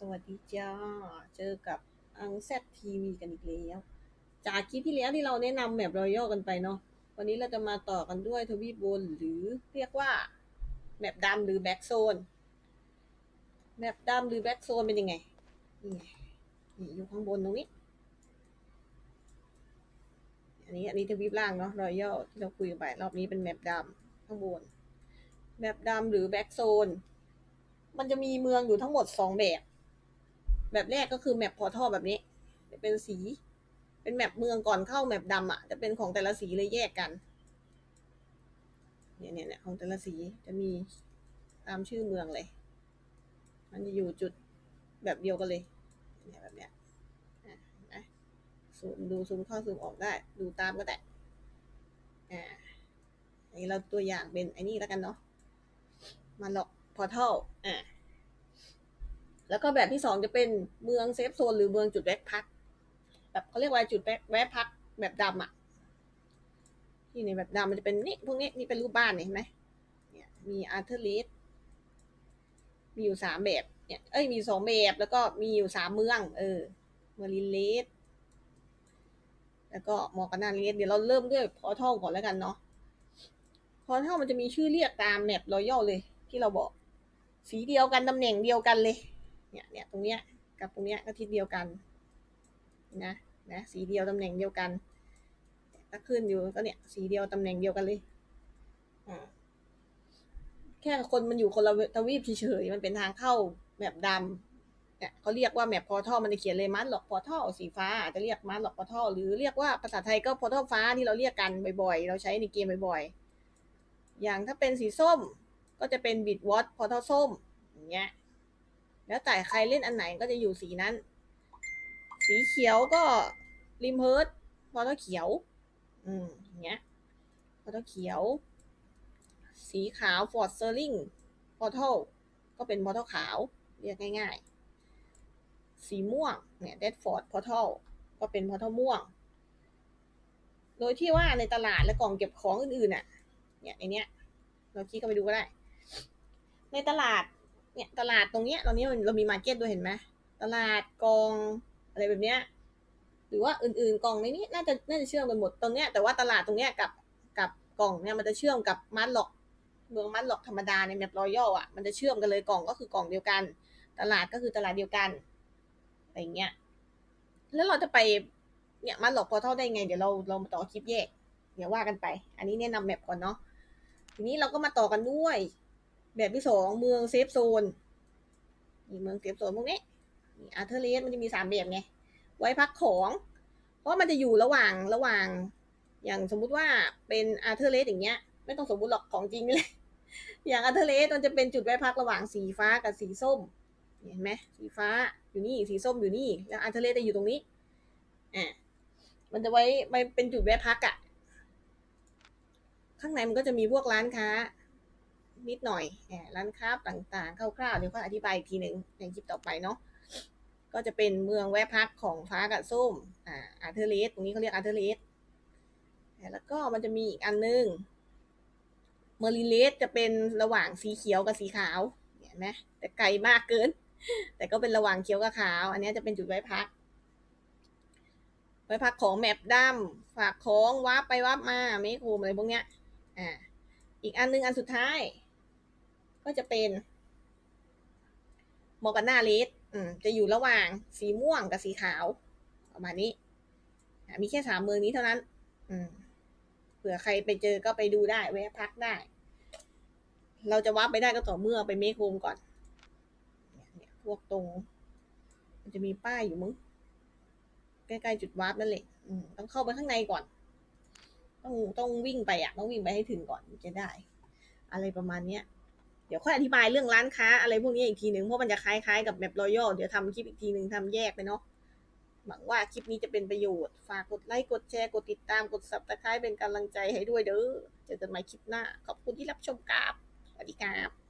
สวัสดีจ้า เจอกับอังแซดทีวีกันอีกแล้ว จากคลิปที่แล้วที่เราแนะนำแมปรอยัลกันไปเนาะ วันนี้เราจะมาต่อกันด้วยทวีปบนหรือเรียกว่าแมปดำหรือแบ็กโซน แมปดำหรือแบ็กโซนเป็นยังไง นี่ไงนี่อยู่ข้างบนตรงนี้ อันนี้อันนี้ทวีปล่างเนาะรอยัลที่เราคุยกันไปรอบนี้เป็นแมปดำข้างบน แมปดำหรือแบ็กโซนมันจะมีเมืองอยู่ทั้งหมดสองแบบ แบบแรกก็คือแมปพอทัลแบบนี้ เป็นสี เป็นแมปเมืองก่อนเข้าแมปดำอะจะเป็นของแต่ละสีเลยแยกกันเนี่ยเนี่ยเนี่ยของแต่ละสีจะมีตามชื่อเมืองเลย มันจะอยู่จุดแบบเดียวกันเลย เนี่ยแบบเนี้ยอะซูมดูซูมเข้าซูมออกได้ ดูตามก็ได้อ่าอันนี้เราตัวอย่างเป็นไอ้นี่แล้วกันเนาะ มาหลอกพอร์ทัลอ่า แล้วก็แบบที่สองจะเป็นเมืองเซฟโซนหรือเมืองจุดแวะพัก แบบเขาเรียกว่าจุดแวะพักแบบดำอะที่ในแบบดำมันจะเป็นนี่พวกนี้นี่เป็นรูปบ้านเห็นไหมเนี่ยมีอาร์เทอร์เลสมีอยู่สามแบบเนี่ยเอ้ยมีสองแบบแล้วก็มีอยู่สามเมือง เออเมอรินเลสแล้วก็มอร์กานาเลสเดี๋ยวเราเริ่มด้วยพอทัลก่อนแล้วกันเนาะพอทัลมันจะมีชื่อเรียกตามแมปรอยัลเลย ที่เราบอก สีเดียวกันตำแหน่งเดียวกันเลย เนี่ยเนี่ยตรงเนี้ยกับตรงเนี้ยก็ทิศเดียวกันนะนะสีเดียวตำแหน่งเดียวกันถ้าขึ้นอยู่ก็เนี่ยสีเดียวตำแหน่งเดียวกันเลยอ่าแค่คนมันอยู่คนละทวีปเฉยๆมันเป็นทางเข้าแบบดำเนี่ยเขาเรียกว่าแมปพอทัลมันจะเขียนเลยมัดหลอกพอทัลสีฟ้าอาจจะเรียกมัดหลอกพอทัลหรือเรียกว่าภาษาไทยก็พอทัลฟ้าที่เราเรียกกันบ่อยๆ เราใช้ในเกมบ่อยๆ อย่างถ้าเป็นสีส้มก็จะเป็นบิดวอตพอทัลส้มอย่างเงี้ย แล้วแต่ใครเล่นอันไหนก็จะอยู่สีนั้น สีเขียวก็ริมเฮิร์ตพอเท่าเขียว อืมอย่างเงี้ยพอเท่าเขียว สีขาวฟอร์ดเซอร์ลิงพอเท่าก็เป็นพอเท่าขาว เรียกง่ายๆ สีม่วงเนี่ยเดดฟอร์ดพอเท่าก็เป็นพอเท่าม่วง โดยที่ว่าในตลาดและกล่องเก็บของอื่นๆน่ะ เนี่ยไอเนี้ยเราคลิกเข้าไปดูก็ได้ ในตลาด เนี่ยตลาดตรงเนี้ยตอนนี้เรามีมาร์เก็ตด้วยเห็นไหมตลาดกองอะไรแบบเนี้ยหรือว่าอื่นๆกองในนี้น่าจะน่าจะเชื่อมกันหมดตรงเนี้ยแต่ว่าตลาดตรงเนี้ยกับกับกล่องเนี่ยมันจะเชื่อมกับมาร์ล็อกเมืองมาร์ล็อกธรรมดาในแมปรอยัลอะมันจะเชื่อมกันเลยกล่องก็คือกล่องเดียวกัน ตลาดก็คือตลาดเดียวกันอะไรเงี้ยแล้วเราจะไปเนี่ยมาร์ล็อกพอเท่าได้ไงเดี๋ยวเราเรามาต่อคลิปแยกเดี๋ยวว่ากันไป อันนี้แนะนำแมปก่อนเนาะทีนี้เราก็มาต่อกันด้วย แบบที่สองเมืองเซฟโซนนี่เมืองเซฟโซนพวกนี้นี่อาร์เทอร์เลสมันจะมีสามแบบไง ไว้พักของ เพราะมันจะอยู่ระหว่างระหว่าง อย่างสมมุติว่าเป็นอาร์เทอร์เลสอย่างเงี้ย ไม่ต้องสมมุติหรอกของจริงนี่เลยอย่างอาร์เทอร์เลสมันจะเป็นจุดไว้พักระหว่างสีฟ้ากับสีส้ม เห็นไหมสีฟ้าอยู่นี่สีส้มอยู่นี่ แล้วอาร์เทอร์เลสจะอยู่ตรงนี้อ่ามันจะไว้ไว้เป็นจุดแวะพักอะ่ะ ข้างในมันก็จะมีพวกร้านค้า นิดหน่อยร้านค้าต่างๆคร่าวๆเดี๋ยวก็อธิบายอีกทีหนึ่งในคลิปต่อไปเนาะก็จะเป็นเมืองแวะพักของฟ้ากับส้มอ่าอาร์เทอร์เลสตรงนี้เขาเรียกอาร์เทอร์เลสแล้วก็มันจะมีอีกอันนึงเมอริเลสจะเป็นระหว่างสีเขียวกับสีขาวเห็นไหมแต่ไกลมากเกิน แต่ก็เป็นระหว่างเขียวกับขาว อันนี้จะเป็นจุดไว้พัก ไว้พักของแมปดำฝากของวับไปวับมาเมคโฮมอะไรพวกเนี้ยอ่าอีกอันนึงอันสุดท้าย ก็จะเป็นมอร์กาน่าเลสจะอยู่ระหว่างสีม่วงกับสีขาว ประมาณนี้ มีแค่สามเมืองนี้เท่านั้นเผื่อใครไปเจอก็ไปดูได้แวะพักได้ เราจะวับไปได้ก็ต่อเมื่อไปเมคโฮมก่อนเนี่ยพวกตรง มันจะมีป้ายอยู่มึงใกล้ๆจุดวาร์ปนั่นแหละต้องเข้าไปข้างในก่อน ต้องต้องวิ่งไปอะ ต้องวิ่งไปให้ถึงก่อนจะได้ อะไรประมาณเนี้ย เดี๋ยวค่อยอธิบายเรื่องร้านค้าอะไรพวกนี้อีกทีหนึ่งเพราะมันจะคล้ายๆกับแมปรอยัลเดี๋ยวทำคลิปอีกทีหนึ่งทำแยกไปเนาะหวังว่าคลิปนี้จะเป็นประโยชน์ ฝากกดไลค์ กดแชร์ กดติดตาม กดซับสไครป์เป็นกำลังใจให้ด้วยเด้อ เจอกันใหม่คลิปหน้า ขอบคุณที่รับชมกับสวัสดีครับ